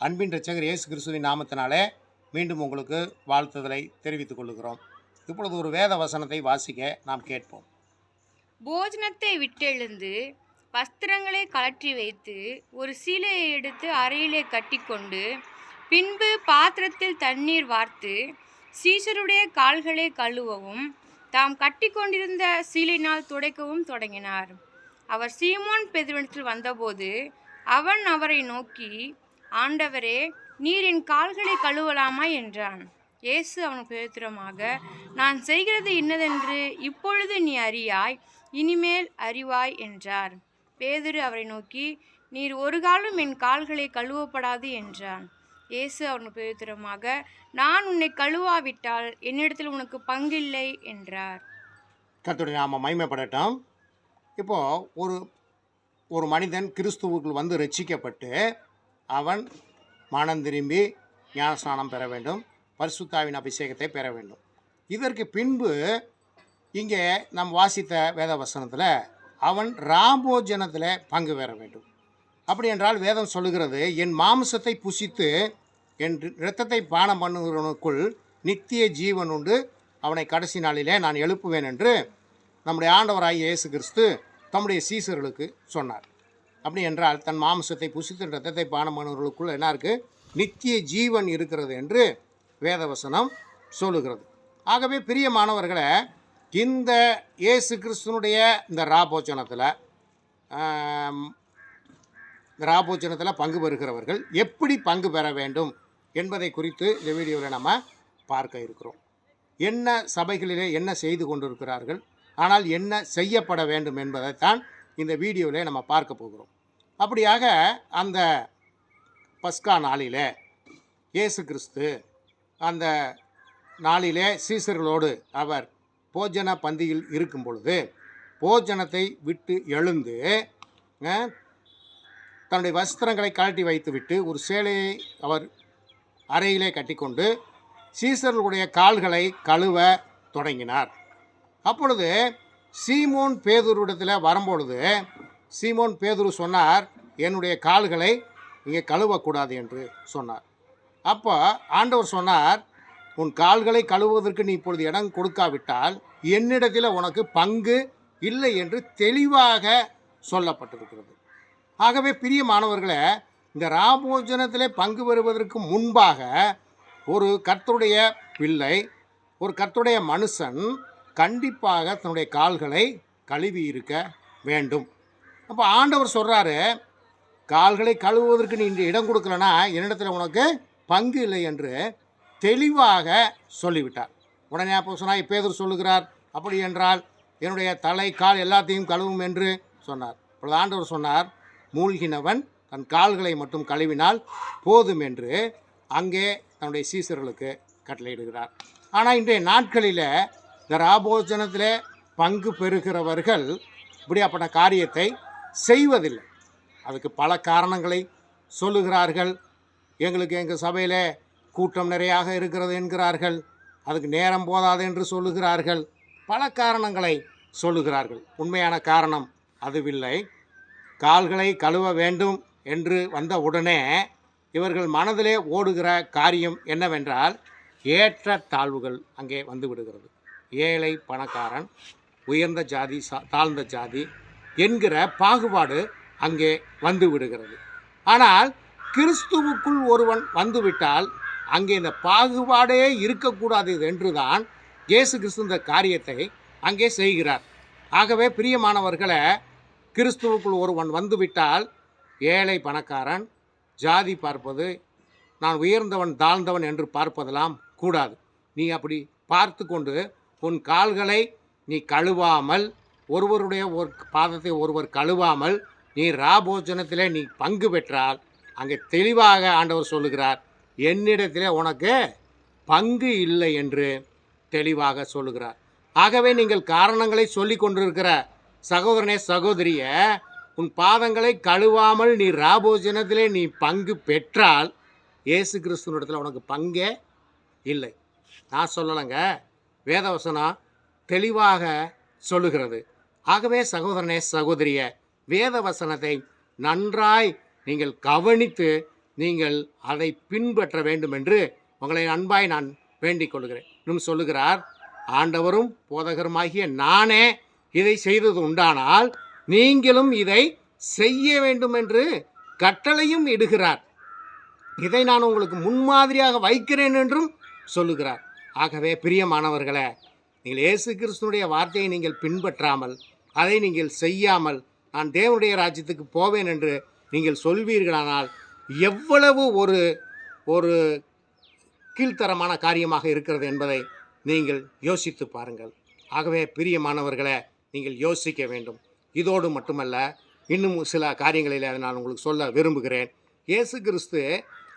அன்பின் ரச்சகர் இயேசு கிறிஸ்துவின் நாமத்தினாலே மீண்டும் உங்களுக்கு வாழ்த்துதலை தெரிவித்துக் கொள்கிறோம் இப்பொழுது ஒரு வேத வசனத்தை வாசிக்க நாம் கேட்போம். போஜனத்தை விட்டெழுந்து வஸ்திரங்களை கழற்றி வைத்து ஒரு சீலையை எடுத்து அறையிலே கட்டிக்கொண்டு பின்பு பாத்திரத்தில் தண்ணீர் வார்த்து சீசருடைய கால்களை கழுவவும் தாம் கட்டிக்கொண்டிருந்த சீலையினால் துடைக்கவும் தொடங்கினார். அவர் சீமோன் பெதுவனத்தில் வந்தபோது அவன் அவரை நோக்கி ஆண்டவரே நீர் என் கால்களை கழுவலாமா என்றான். இயேசு அவன் பிரயோத்திரமாக நான் செய்கிறது இன்னதென்று இப்பொழுது நீ அறியாய் இனிமேல் அறிவாய் என்றார். பேதுரு அவரை நோக்கி நீர் ஒரு காலம் என் கால்களை கழுவப்படாது என்றான். இயேசு அவன் பிரயோத்திரமாக நான் உன்னை கழுவாவிட்டால் என்னிடத்தில் உனக்கு பங்கில்லை என்றார். கத்துடைய நாம மைமைப்படட்டும் இப்போது ஒரு ஒரு மனிதன் கிறிஸ்துவுக்குள் வந்து ரட்சிக்கப்பட்டு அவன் மனம் திரும்பி ஞானஸ்நானம் பெற வேண்டும் பரிசுத்தாவின் அபிஷேகத்தை பெற வேண்டும். இதற்கு பின்பு இங்கே நாம் வாசித்த வேத வசனத்தில் அவன் ராமோஜனத்தில் பங்கு பெற வேண்டும். அப்படி என்றால் வேதம் சொல்லுகிறது என் மாம்சத்தை புசித்து என் இரத்தத்தை பானம் பண்ணுகிறவனுக்குள் நித்திய ஜீவன் உண்டு அவனை கடைசி நாளிலே நான் எழுப்புவேன் என்று நம்முடைய ஆண்டவராகிய இயேசு கிறிஸ்து தம்முடைய சீசர்களுக்கு சொன்னார். அப்படி என்றால் தன் மாம்சத்தை புசித்து ரத்தத்தை பானமானவர்களுக்குள் என்ன இருக்குது நித்திய ஜீவன் இருக்கிறது என்று வேதவசனம் சொல்லுகிறது. ஆகவே பிரியமானவர்களை இந்த இயேசு கிறிஸ்துனுடைய இந்த ராபோச்சனத்தில் ராபோச்சனத்தில் பங்கு பெறுகிறவர்கள் எப்படி பங்கு பெற வேண்டும் என்பதை குறித்து இந்த வீடியோவில் நம்ம பார்க்க இருக்கிறோம். என்ன சபைகளிலே என்ன செய்து கொண்டிருக்கிறார்கள்? ஆனால் என்ன செய்யப்பட வேண்டும் என்பதைத்தான் இந்த வீடியோவில் நம்ம பார்க்க போகிறோம். அப்படியாக அந்த பஸ்கா நாளிலே இயேசு கிறிஸ்து அந்த நாளிலே சீசர்களோடு அவர் போஜன பந்தியில் இருக்கும் பொழுது போஜனத்தை விட்டு எழுந்து தன்னுடைய வஸ்திரங்களை கழட்டி வைத்துவிட்டு ஒரு சேலையை அவர் அறையிலே கட்டிக்கொண்டு சீசர்களுடைய கால்களை கழுவ தொடங்கினார். அப்பொழுது சீமோன் பேதுருவிடத்தில் வரும்பொழுது சீமோன் பேதுரு சொன்னார் என்னுடைய கால்களை இங்கே கழுவக்கூடாது என்று சொன்னார். அப்போ ஆண்டவர் சொன்னார் உன் கால்களை கழுவுவதற்கு நீ இப்பொழுது இடம் கொடுக்காவிட்டால் என்னிடத்தில் உனக்கு பங்கு இல்லை என்று தெளிவாக சொல்லப்பட்டிருக்கிறது. ஆகவே பிரிய மாணவர்களை இந்த ராமோஜனத்தில் பங்கு பெறுவதற்கு முன்பாக ஒரு கர்த்தருடைய பிள்ளை ஒரு கர்த்தருடைய மனுஷன் கண்டிப்பாக தன்னுடைய கால்களை கழுவி இருக்க வேண்டும். அப்போ ஆண்டவர் சொல்கிறாரு கால்களை கழுவுவதற்கு நீ இன்று இடம் கொடுக்கலனா என்னிடத்தில் உனக்கு பங்கு இல்லை என்று தெளிவாக சொல்லிவிட்டார். உடனே அப்போ சொன்னால் இப்பேதர் சொல்லுகிறார் அப்படி என்றால் என்னுடைய தலை கால் எல்லாத்தையும் கழுவும் என்று சொன்னார். அப்பொழுது ஆண்டவர் சொன்னார் மூழ்கினவன் தன் கால்களை மட்டும் கழுவினால் போதும் என்று அங்கே தன்னுடைய சீசர்களுக்கு கட்டளையிடுகிறார். ஆனால் இன்றைய நாட்களில் இந்த ராபோஜனத்தில் பங்கு பெறுகிறவர்கள் இப்படியாப்பட்ட காரியத்தை செய்வதில்லை. அதுக்கு பல காரணங்களை சொல்லுகிறார்கள். எங்களுக்கு எங்கள் சபையில் கூட்டம் நிறையாக இருக்கிறது என்கிறார்கள். அதுக்கு நேரம் போதாது என்று சொல்லுகிறார்கள். பல காரணங்களை சொல்லுகிறார்கள். உண்மையான காரணம் அதுவில்லை. கால்களை கழுவ வேண்டும் என்று வந்த உடனே இவர்கள் மனதிலே ஓடுகிற காரியம் என்னவென்றால் ஏற்ற தாழ்வுகள் அங்கே வந்து விடுகிறது. ஏழை பணக்காரன் உயர்ந்த ஜாதி சா- தாழ்ந்த ஜாதி என்கிற பாகுபாடு அங்கே வந்து விடுகிறது. ஆனால் கிறிஸ்துவுக்குள் ஒருவன் வந்துவிட்டால் அங்கே இந்த பாகுபாடே இருக்கக்கூடாது என்றுதான் இயேசு கிறிஸ்து இந்த காரியத்தை அங்கே செய்கிறார். ஆகவே பிரியமானவர்களை கிறிஸ்துவுக்குள் ஒருவன் வந்துவிட்டால் ஏழை பணக்காரன் ஜாதி பார்ப்பது நான் உயர்ந்தவன் தாழ்ந்தவன் என்று பார்ப்பதெல்லாம் கூடாது. நீ அப்படி பார்த்து கொண்டு உன் கால்களை நீ கழுவாமல் ஒருவருடைய ஒரு பாதத்தை ஒருவர் கழுவாமல் நீ ராபோஜனத்திலே நீ பங்கு பெற்றால் அங்கே தெளிவாக ஆண்டவர் சொல்லுகிறார் என்னிடத்திலே உனக்கு பங்கு இல்லை என்று தெளிவாக சொல்லுகிறார். ஆகவே நீங்கள் காரணங்களை சொல்லி கொண்டிருக்கிற சகோதரனே சகோதரிய உன் பாதங்களை கழுவாமல் நீ ராபோஜனத்திலே நீ பங்கு பெற்றால் இயேசு கிறிஸ்துவனிடத்தில் உனக்கு பங்கே இல்லை. நான் சொல்லலைங்க. வேதவசனம் தெளிவாக சொல்லுகிறது. ஆகவே சகோதரனே சகோதரிய வேதவசனத்தை நன்றாய் நீங்கள் கவனித்து நீங்கள் அதை பின்பற்ற வேண்டும் என்று உங்களை அன்பாய் நான் வேண்டிக் கொள்கிறேன். இன்னும் சொல்லுகிறார் ஆண்டவரும் போதகருமாகிய நானே இதை செய்தது உண்டானால் நீங்களும் இதை செய்ய வேண்டும் என்று கட்டளையும் இடுகிறார். இதை நான் உங்களுக்கு முன்மாதிரியாக வைக்கிறேன் என்றும் சொல்லுகிறார். ஆகவே பிரியமானவர்களே நீங்கள் இயேசு கிறிஸ்துனுடைய வார்த்தையை நீங்கள் பின்பற்றாமல் அதை நீங்கள் செய்யாமல் நான் தேவனுடைய ராஜ்யத்துக்கு போவேன் என்று நீங்கள் சொல்வீர்களானால் எவ்வளவு ஒரு ஒரு கீழ்த்தரமான காரியமாக இருக்கிறது என்பதை நீங்கள் யோசித்து பாருங்கள். ஆகவே பிரியமானவர்களே நீங்கள் யோசிக்க வேண்டும். இதோடு மட்டுமல்ல இன்னும் சில காரியங்களில் அதை நான் உங்களுக்கு சொல்ல விரும்புகிறேன். இயேசு கிறிஸ்து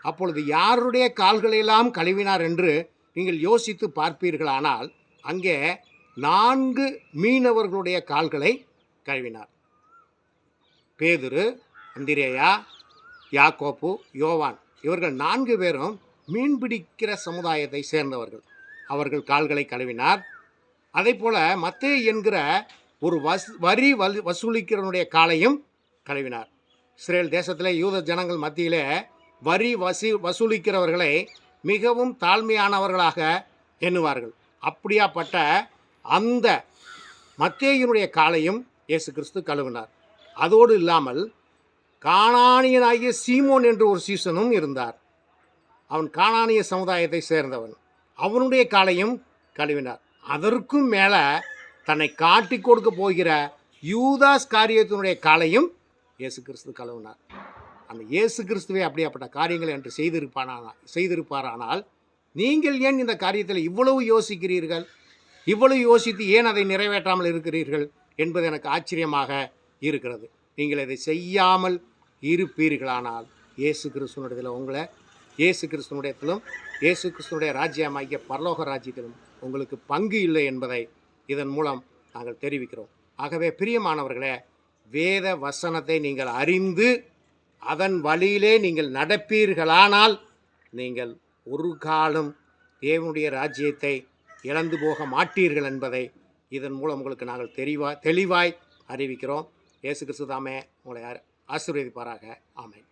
அப்பொழுது யாருடைய கால்களையெல்லாம் கழுவினார் என்று நீங்கள் யோசித்து பார்ப்பீர்களானால் அங்கே நான்கு மீனவர்களுடைய கால்களை கழுவினார். பேதுரு அந்திரேயா யாக்கோப்பு யோவான் இவர்கள் நான்கு பேரும் மீன்பிடிக்கிற சமுதாயத்தை சேர்ந்தவர்கள். அவர்கள் கால்களை கழுவினார். அதே போல மத்தே என்கிற ஒரு வஸ் வரி வல் வசூலிக்கிறவனுடைய காலையும் கழுவினார். இஸ்ரேல் தேசத்தில் யூத ஜனங்கள் மத்தியிலே வரி வசி வசூலிக்கிறவர்களை மிகவும் தாழ்மையானவர்களாக எண்ணுவார்கள். அப்படியாப்பட்ட அந்த மத்தேயினுடைய காலையும் இயேசு கிறிஸ்து கழுவினார். அதோடு இல்லாமல் காணானியனாகிய சீமோன் என்று ஒரு சீசனும் இருந்தார். அவன் காணானிய சமுதாயத்தை சேர்ந்தவன். அவனுடைய காலையும் கழுவினார். அதற்கும் மேலே தன்னை காட்டி கொடுக்க போகிற யூதாஸ் காரியத்தினுடைய காலையும் இயேசு கிறிஸ்து கழுவினார். அந்த இயேசு கிறிஸ்துவே அப்படியாப்பட்ட காரியங்கள் என்று செய்திருப்பானா செய்திருப்பாரானால் நீங்கள் ஏன் இந்த காரியத்தில் இவ்வளவு யோசிக்கிறீர்கள்? இவ்வளவு யோசித்து ஏன் அதை நிறைவேற்றாமல் இருக்கிறீர்கள் என்பது எனக்கு ஆச்சரியமாக இருக்கிறது. நீங்கள் இதை செய்யாமல் இருப்பீர்களானால் இயேசு கிறிஸ்துவனிடத்தில் உங்களை இயேசு கிறிஸ்துவனுடையத்திலும் இயேசு கிறிஸ்துவனுடைய ராஜ்யமாகிய பரலோக ராஜ்யத்திலும் உங்களுக்கு பங்கு இல்லை என்பதை இதன் மூலம் நாங்கள் தெரிவிக்கிறோம். ஆகவே பிரியமானவர்களே வேத வசனத்தை நீங்கள் அறிந்து அதன் வழியிலே நீங்கள் நடப்பீர்களானால் நீங்கள் ஒரு காலம் தேவனுடைய ராஜ்யத்தை இழந்து போக மாட்டீர்கள் என்பதை இதன் மூலம் உங்களுக்கு நாங்கள் தெளிவாய் தெளிவாய் அறிவிக்கிறோம். இயேசு கிறிஸ்து தாமே உங்களை ஆசீர்வதிப்பாராக. ஆமென்.